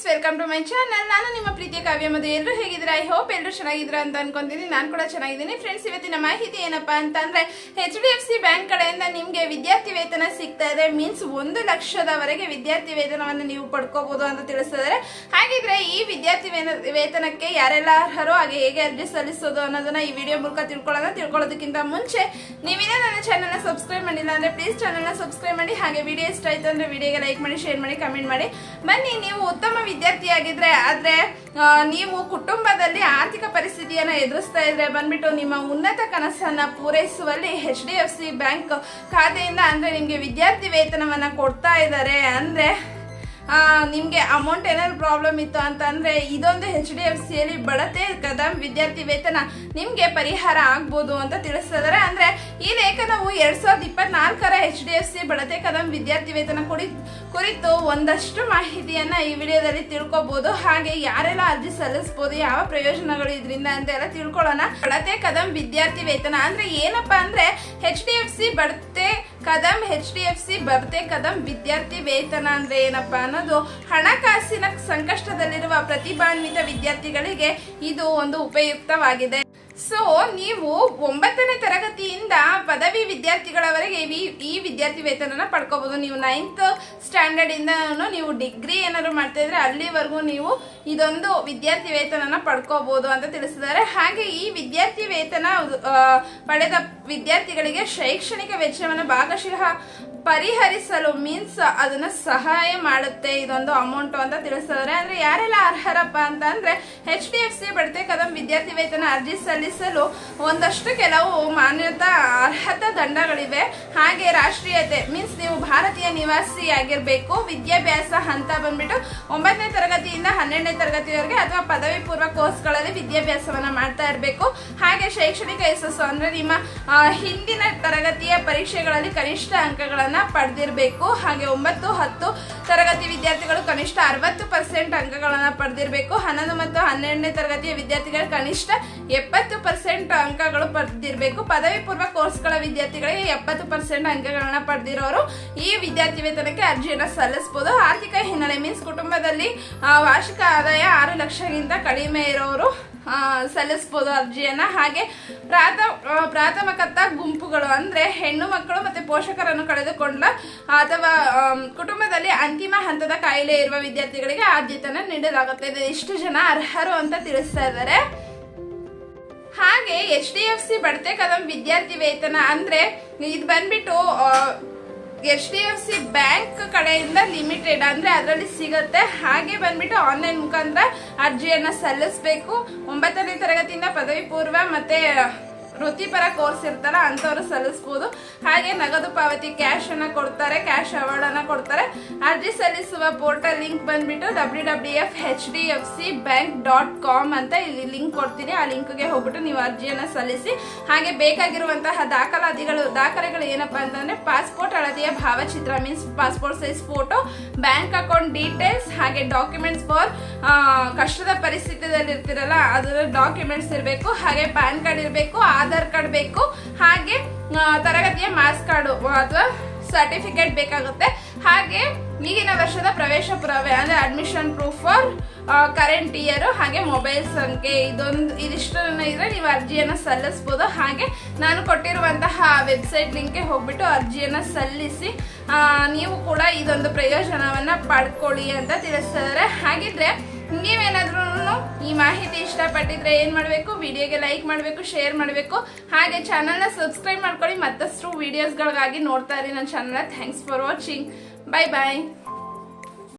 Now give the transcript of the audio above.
Friends welcome to my channel ನಾನು ನಿಮ್ಮ ಪ್ರೀತಿಯ ಕಾವ್ಯ ಮದು ಎಲ್ಲರೂ ಹೇಗಿದ್ದೀರಾ? ಐ ಹೋಪ್ ಎಲ್ಲರೂ ಚೆನ್ನಾಗಿದ್ದೀರಾ ಅಂತ ಅನ್ಕೊಂತೀನಿ. ನಾನು ಕೂಡ ಚೆನ್ನಾಗಿದ್ದೀನಿ. ಫ್ರೆಂಡ್ಸ್ ಇವತ್ತಿನ ಮಾಹಿತಿ ಏನಪ್ಪಾ ಅಂತಂದ್ರೆ H D F C bank ಕಡೆಯಿಂದ ನಿಮಗೆ ವಿದ್ಯಾರ್ಥಿ ವೇತನ ಸಿಗ್ತಾ ಇದೆ. ಮೀನ್ಸ್ ಒಂದು ಲಕ್ಷದವರೆಗೆ ವಿದ್ಯಾರ್ಥಿ ವೇತನವನ್ನು ನೀವು ಪಡ್ಕೋಬಹುದು ಅಂತ ತಿಳಿಸಿದ್ದಾರೆ ಹಾಗಿದ್ರೆ ಈ ವಿದ್ಯಾರ್ಥಿ ವೇತನಕ್ಕೆ ಯಾರೆಲ್ಲ ಅರ್ಹರು ಹಾಗೆ ಹೇಗೆ ಅರ್ಜಿ ಸಲ್ಲಿಸೋದು ಅನ್ನೋದನ್ನ ಈ ವಿಡಿಯೋ ಮೂಲಕ ತಿಳ್ಕೊಳ್ಳೋಣ. ತಿಳ್ಕೊಳ್ಳೋದಕ್ಕಿಂತ ಮುಂಚೆ ನೀವಿನ ನನ್ನ ಚಾನಲ್ನ ಸಬ್ಸ್ಕ್ರೈಬ್ ಮಾಡಿಲ್ಲ ಅಂದ್ರೆ ಪ್ಲೀಸ್ ಚಾನಲ್ನ ಸಬ್ಸ್ಕ್ರೈಬ್ ಮಾಡಿ. ಹಾಗೆ ವಿಡಿಯೋ ಇಷ್ಟ ಆಯ್ತು ಅಂದ್ರೆ ವಿಡಿಯೋಗೆ ಲೈಕ್ ಮಾಡಿ ಶೇರ್ ಮಾಡಿ ಕಮೆಂಟ್ ಮಾಡಿ. ಬನ್ನಿ, ನೀವು ಉತ್ತಮ ವಿದ್ಯಾರ್ಥಿಯಾಗಿದ್ರೆ ಆದ್ರೆ ನೀವು ಕುಟುಂಬದಲ್ಲಿ ಆರ್ಥಿಕ ಪರಿಸ್ಥಿತಿಯನ್ನ ಎದುರಿಸ್ತಾ ಇದ್ರೆ ಬಂದ್ಬಿಟ್ಟು ನಿಮ್ಮ ಉನ್ನತ ಕನಸನ್ನ ಪೂರೈಸುವಲ್ಲಿ H D F C bank ಖಾತೆಯಿಂದ ಅಂದ್ರೆ ನಿಮ್ಗೆ ವಿದ್ಯಾರ್ಥಿ ವೇತನವನ್ನ ಕೊಡ್ತಾ ಇದ್ದಾರೆ ಅಂದ್ರೆ ನಿಮ್ಗೆ ಅಮೌಂಟ್ ಏನಾದ್ರು ಪ್ರಾಬ್ಲಮ್ ಇತ್ತು ಅಂತ ಅಂದರೆ ಇದೊಂದು ಎಚ್ ಡಿ ಎಫ್ ಸಿಯಲ್ಲಿ ಬಡತೆ ಕದಂ ವಿದ್ಯಾರ್ಥಿ ವೇತನ ನಿಮಗೆ ಪರಿಹಾರ ಆಗ್ಬೋದು ಅಂತ ತಿಳಿಸ್ತಿದ್ದಾರೆ ಅಂದರೆ ಈ ಲೇಖನವು ಎರಡು ಸಾವಿರದ ಇಪ್ಪತ್ನಾಲ್ಕರ H D F C Badhte Kadam ವಿದ್ಯಾರ್ಥಿ ವೇತನ ಕುಡಿ, ಕುರಿತು ಒಂದಷ್ಟು ಮಾಹಿತಿಯನ್ನು ಈ ವಿಡಿಯೋದಲ್ಲಿ ತಿಳ್ಕೊಬೋದು. ಹಾಗೆ ಯಾರೆಲ್ಲ ಅರ್ಜಿ ಸಲ್ಲಿಸ್ಬೋದು, ಯಾವ ಪ್ರಯೋಜನಗಳು ಇದರಿಂದ ಅಂತ ಎಲ್ಲ ತಿಳ್ಕೊಳ್ಳೋಣ. ಬಡತೆ ಕದಂ ವಿದ್ಯಾರ್ಥಿ ವೇತನ ಅಂದರೆ ಏನಪ್ಪ ಅಂದರೆ H D F C Badhte Kadam H D F C Badhte Kadam ವಿದ್ಯಾರ್ಥಿ ವೇತನ ಅಂದ್ರೆ ಏನಪ್ಪ ಅನ್ನೋದು ಹಣಕಾಸಿನ ಸಂಕಷ್ಟದಲ್ಲಿರುವ ಪ್ರತಿಭಾನ್ವಿತ ವಿದ್ಯಾರ್ಥಿಗಳಿಗೆ ಇದು ಒಂದು ಉಪಯುಕ್ತವಾಗಿದೆ. ಸೊ ನೀವು ಒಂಬತ್ತನೇ ತರಗತಿಯಿಂದ ಪದವಿ ವಿದ್ಯಾರ್ಥಿಗಳವರೆಗೆ ಈ- ವಿದ್ಯಾರ್ಥಿ ವೇತನನ ಪಡ್ಕೋಬಹುದು ನೀವು ನೈನ್ತ್ ಸ್ಟ್ಯಾಂಡರ್ಡ್ ಇಂದ ನೀವು ಡಿಗ್ರಿ ಏನಾದ್ರು ಮಾಡ್ತಾ ಇದ್ರೆ ಅಲ್ಲಿವರೆಗೂ ನೀವು ಇದೊಂದು ವಿದ್ಯಾರ್ಥಿ ವೇತನನ ಪಡ್ಕೋಬಹುದು ಅಂತ ತಿಳಿಸಿದ್ದಾರೆ. ಹಾಗೆ ಈ ವಿದ್ಯಾರ್ಥಿ ವೇತನ ಪಡೆದ ವಿದ್ಯಾರ್ಥಿಗಳಿಗೆ ಶೈಕ್ಷಣಿಕ ವೆಚ್ಚವನ್ನು ಭಾಗಶಃ ಪರಿಹರಿಸಲು ಮೀನ್ಸ್ ಅದನ್ನ ಸಹಾಯ ಮಾಡುತ್ತೆ. ಇದೊಂದು ಅಮೌಂಟ್ ಅಂತ ತಿಳಿಸಿದ್ರೆ. ಅಂದ್ರೆ ಯಾರೆಲ್ಲ ಅರ್ಹರಪ್ಪ ಅಂತ ಅಂದ್ರೆ H D F C Badhte Kadam ವಿದ್ಯಾರ್ಥಿ ವೇತನ ಅರ್ಜಿ ಸಲ್ಲಿಸಲು ಒಂದಷ್ಟು ಕೆಲವು ಮಾನ್ಯತಾ ಅರ್ಹತಾ ದಂಡಗಳಿವೆ. ಹಾಗೆ ರಾಷ್ಟ್ರೀಯತೆ ಮೀನ್ಸ್ ನೀವು ಭಾರತೀಯ ನಿವಾಸಿ ಆಗಿರ್ಬೇಕು ವಿದ್ಯಾಭ್ಯಾಸ ಹಂತ ಬಂದ್ಬಿಟ್ಟು ಒಂಬತ್ತನೇ ತರಗತಿಯಿಂದ ಹನ್ನೆರಡನೇ ತರಗತಿವರೆಗೆ ಅಥವಾ ಪದವಿ ಪೂರ್ವ ಕೋರ್ಸ್ಗಳಲ್ಲಿ ವಿದ್ಯಾಭ್ಯಾಸವನ್ನ ಮಾಡ್ತಾ ಇರಬೇಕು. ಹಾಗೆ ಶೈಕ್ಷಣಿಕ ಯಶಸ್ಸು ಅಂದ್ರೆ ನಿಮ್ಮ ಹಿಂದಿನ ತರಗತಿಯ ಪರೀಕ್ಷೆಗಳಲ್ಲಿ ಕನಿಷ್ಠ ಅಂಕಗಳನ್ನ ಪಡೆದಿರಬೇಕು. ಹಾಗೆ ಒಂಬತ್ತು, ಹತ್ತು ತರಗತಿ ವಿದ್ಯಾರ್ಥಿಗಳು ಕನಿಷ್ಠ ಅರವತ್ತು ಪರ್ಸೆಂಟ್ ಅಂಕಗಳನ್ನ ಪಡೆದಿರಬೇಕು. ಹನ್ನೊಂದು ಮತ್ತು ಹನ್ನೆರಡನೇ ತರಗತಿಯ ವಿದ್ಯಾರ್ಥಿಗಳು ಕನಿಷ್ಠ ಎಪ್ಪತ್ತು ಪರ್ಸೆಂಟ್ ಅಂಕಗಳು ಪಡೆದಿರಬೇಕು. ಪದವಿ ಪೂರ್ವ ಕೋರ್ಸ್ಗಳ ವಿದ್ಯಾರ್ಥಿಗಳಿಗೆ ಎಪ್ಪತ್ತು ಪರ್ಸೆಂಟ್ ಅಂಕಗಳನ್ನು ಪಡೆದಿರೋರು ಈ ವಿದ್ಯಾರ್ಥಿ ವೇತನಕ್ಕೆ ಅರ್ಜಿಯನ್ನು ಸಲ್ಲಿಸಬಹುದು ಆರ್ಥಿಕ ಹಿನ್ನೆಲೆ ಮೀನ್ಸ್ ಕುಟುಂಬದಲ್ಲಿ ವಾರ್ಷಿಕ ಆದಾಯ ಆರು ಲಕ್ಷಕ್ಕಿಂತ ಕಡಿಮೆ ಇರೋರು ಸಲ್ಲಿಸ್ಬೋದು ಅರ್ಜಿಯನ್ನ. ಹಾಗೆ ಪ್ರಾಥ ಗುಂಪುಗಳು ಅಂದ್ರೆ ಹೆಣ್ಣು ಮಕ್ಕಳು ಮತ್ತೆ ಪೋಷಕರನ್ನು ಕಳೆದುಕೊಂಡ ಅಥವಾ ಕುಟುಂಬದಲ್ಲಿ ಅಂತಿಮ ಹಂತದ ಕಾಯಿಲೆ ಇರುವ ವಿದ್ಯಾರ್ಥಿಗಳಿಗೆ ಆದ್ಯತೆಯನ್ನು ನೀಡಲಾಗುತ್ತೆ. ಇದು ಇಷ್ಟು ಜನ ಅರ್ಹರು ಅಂತ ತಿಳಿಸ್ತಾ ಇದ್ದಾರೆ. ಹಾಗೆ H D F C Badhte Kadam ವಿದ್ಯಾರ್ಥಿ ವೇತನ ಅಂದ್ರೆ ಇದು ಬಂದ್ಬಿಟ್ಟು H D F C bank ಕಡೆಯಿಂದ ಲಿಮಿಟೆಡ್ ಅಂದ್ರೆ ಅದರಲ್ಲಿ ಸಿಗುತ್ತೆ. ಹಾಗೆ ಬಂದ್ಬಿಟ್ಟು ಆನ್ಲೈನ್ ಮುಖಾಂತರ ಅರ್ಜಿಯನ್ನ ಸಲ್ಲಿಸಬೇಕು. ಒಂಬತ್ತನೇ ತರಗತಿಯಿಂದ ಪದವಿ ಪೂರ್ವ ಮತ್ತೆ ವೃತ್ತಿಪರ ಕೋರ್ಸ್ ಇರ್ತಾರ ಅಂಥವ್ರು ಸಲ್ಲಿಸಬಹುದು ಹಾಗೆ ನಗದು ಪಾವತಿ ಕ್ಯಾಶ್ ಅನ್ನ ಕೊಡ್ತಾರೆ ಕ್ಯಾಶ್ ಅವಾರ್ಡ್ ಅನ್ನ ಕೊಡ್ತಾರೆ. ಅರ್ಜಿ ಸಲ್ಲಿಸುವ ಪೋರ್ಟಲ್ ಲಿಂಕ್ ಬಂದ್ಬಿಟ್ಟು W W F H D F C bank dot com ಅಂತ ಇಲ್ಲಿ ಲಿಂಕ್ ಕೊಡ್ತೀನಿ. ಆ ಲಿಂಕ್ಗೆ ಹೋಗ್ಬಿಟ್ಟು ನೀವು ಅರ್ಜಿಯನ್ನ ಸಲ್ಲಿಸಿ, ಹಾಗೆ ಬೇಕಾಗಿರುವಂತಹ ದಾಖಲಾತಿಗಳು, ದಾಖಲೆಗಳು ಏನಪ್ಪಾ ಅಂತಂದ್ರೆ ಪಾಸ್ಪೋರ್ಟ್ ಅಳತೆಯ ಭಾವಚಿತ್ರ means passport size photo bank account details ಹಾಗೆ ಡಾಕ್ಯುಮೆಂಟ್ಸ್ ಫಾರ್ ಕಷ್ಟದ ಪರಿಸ್ಥಿತಿಯಲ್ಲಿ ಇರ್ತಿರಲ್ಲ ಅದರ ಡಾಕ್ಯುಮೆಂಟ್ಸ್ ಇರಬೇಕು, ಹಾಗೆ ಪ್ಯಾನ್ ಕಾರ್ಡ್ ಇರಬೇಕು, ಆಧಾರ್ ಕಾರ್ಡ್ ಬೇಕು, ಹಾಗೆ ತರಗತಿಯ ಮಾರ್ಕ್ಸ್ ಕಾರ್ಡ್ ಅಥವಾ ಸರ್ಟಿಫಿಕೇಟ್ ಬೇಕಾಗುತ್ತೆ. ಹಾಗೆ, ಈಗಿನ ವರ್ಷದ ಪ್ರವೇಶ ಪುರಾವೆ, ಅಂದ್ರೆ admission proof for current year ಹಾಗೆ ಮೊಬೈಲ್ ಸಂಖ್ಯೆ, ಇದೊಂದು, ಇದಿಷ್ಟನ್ನು ಇದ್ರೆ ನೀವು ಅರ್ಜಿಯನ್ನ ಸಲ್ಲಿಸಬಹುದು ಹಾಗೆ, ನಾನು ಕೊಟ್ಟಿರುವಂತಹ ವೆಬ್ಸೈಟ್ ಲಿಂಕ್ಗೆ ಹೋಗ್ಬಿಟ್ಟು ಅರ್ಜಿಯನ್ನ ಸಲ್ಲಿಸಿ ನೀವು ಕೂಡ ಇದೊಂದು ಪ್ರಯೋಜನವನ್ನ ಪಡ್ಕೊಳ್ಳಿ ಅಂತ ತಿಳಿಸ್ತಾರೆ ಹಾಗಿದ್ರೆ ನೀವೇನಾದ್ರೂ ಈ ಮಾಹಿತಿ ಇಷ್ಟಪಟ್ಟಿದ್ರೆ ಏನ್ ಮಾಡಬೇಕು? ವಿಡಿಯೋಗೆ ಲೈಕ್ ಮಾಡಬೇಕು ಶೇರ್ ಮಾಡಬೇಕು. ಹಾಗೆ ಚಾನಲ್ನ ಸಬ್ಸ್ಕ್ರೈಬ್ ಮಾಡ್ಕೊಳ್ಳಿ. ಮತ್ತಷ್ಟು ವಿಡಿಯೋಸ್ಗಳಿಗಾಗಿ ನೋಡ್ತಾ ಇರಿ ನನ್ನ channel thanks for watching bye bye